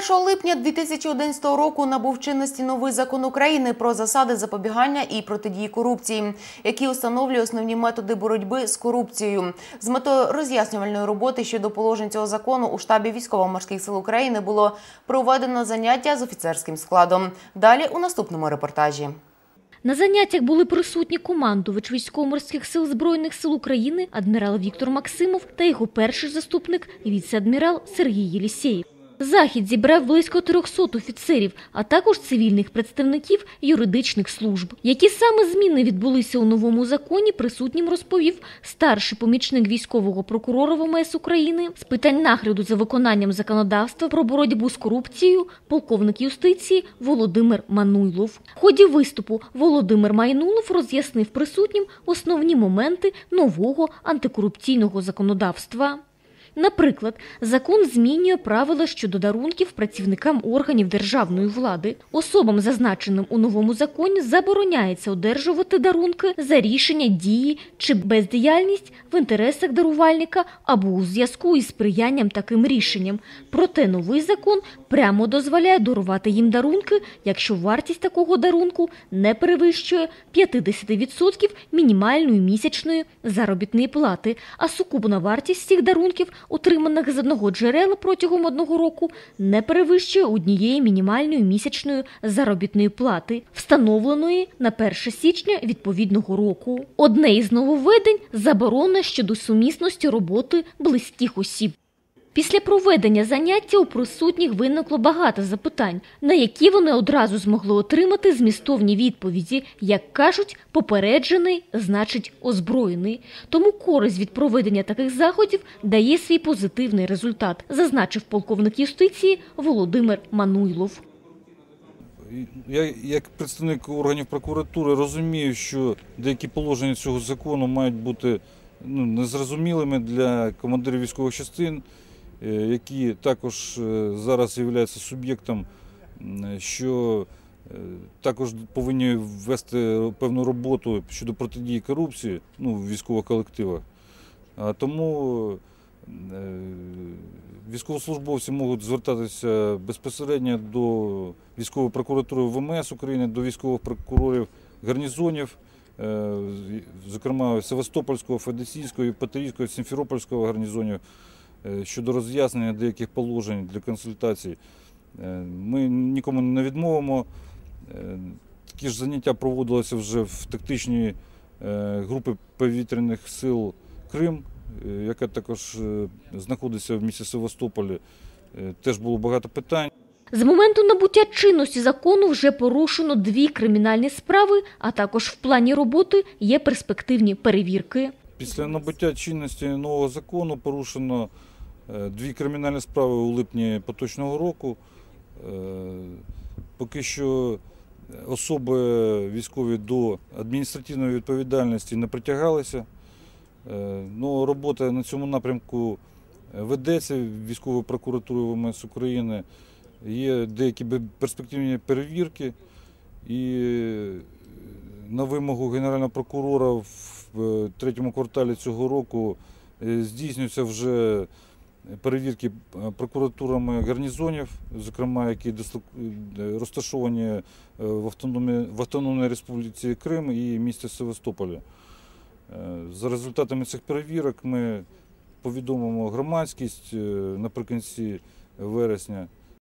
1 липня 2011 року набув чинності новий закон України про засади запобігання і протидії корупції, який установлює основні методи боротьби з корупцією. З метою роз'яснювальної роботи щодо положень цього закону у штабі військово-морських сил України було проведено заняття з офіцерським складом. Далі у наступному репортажі. На заняттях були присутні командувач військово-морських сил Збройних сил України адмірал Віктор Максимов та його перший заступник віце-адмірал Сергій Єлісєєв. Захід зібрав близько 300 офіцерів, а також цивільних представників юридичних служб. Які саме зміни відбулися у новому законі, присутнім розповів старший помічник військового прокурора ВМС України з питань нагляду за виконанням законодавства про боротьбу з корупцією, полковник юстиції Володимир Мануйлов. В ході виступу Володимир Майнулов роз'яснив присутнім основні моменти нового антикорупційного законодавства. Наприклад, закон змінює правила щодо дарунків працівникам органів державної влади. Особам, зазначеним у новому законі, забороняється одержувати дарунки за рішення дії чи бездіяльність в інтересах дарувальника або у зв'язку із сприянням таким рішенням. Проте новий закон прямо дозволяє дарувати їм дарунки, якщо вартість такого дарунку не перевищує 50% мінімальної місячної заробітної плати, а сукупна вартість всіх дарунків отриманих з одного джерела протягом одного року, не перевищує однієї мінімальної місячної заробітної плати, встановленої на 1 січня відповідного року. Одне із нововведень – заборона щодо сумісності роботи близьких осіб. Після проведення заняття у присутніх виникло багато запитань, на які вони одразу змогли отримати змістовні відповіді. Як кажуть, попереджений значить озброєний. Тому користь від проведення таких заходів дає свій позитивний результат, зазначив полковник юстиції Володимир Мануйлов. Я як представник органів прокуратури розумію, що деякі положення цього закону мають бути ну, незрозумілими для командирів військових частин, які також е, зараз являються суб'єктом, що е, також повинні ввести певну роботу щодо протидії корупції ну, в військових колективах. А тому е, військовослужбовці можуть звертатися безпосередньо до військової прокуратури ВМС України, до військових прокурорів гарнізонів, е, зокрема Севастопольського, Федесійського, Єпаторійського, Сімферопольського гарнізонів е, щодо роз'яснення деяких положень для консультацій. Е, Ми нікому не відмовимо. Е, Такі ж заняття проводилися вже в тактичній е, групі повітряних сил Крим, е, яка також е, знаходиться в місті Севастополі. Е, Теж було багато питань. З моменту набуття чинності закону вже порушено дві кримінальні справи, а також в плані роботи є перспективні перевірки. Після набуття чинності нового закону порушено е, дві кримінальні справи у липні поточного року. Е, Поки що особи військові до адміністративної відповідальності не притягалися. Е, Ну, робота на цьому напрямку ведеться військовою прокуратурою ВМС України. Є деякі перспективні перевірки. І е, на вимогу Генерального прокурора в е, третьому кварталі цього року е, здійснюються вже перевірки е, прокуратурами гарнізонів, зокрема, які е, розташовані е, в Автономній, в Автономній Республіці Крим і місті Севастополі. За результатами цих перевірок ми повідомимо громадськість наприкінці вересня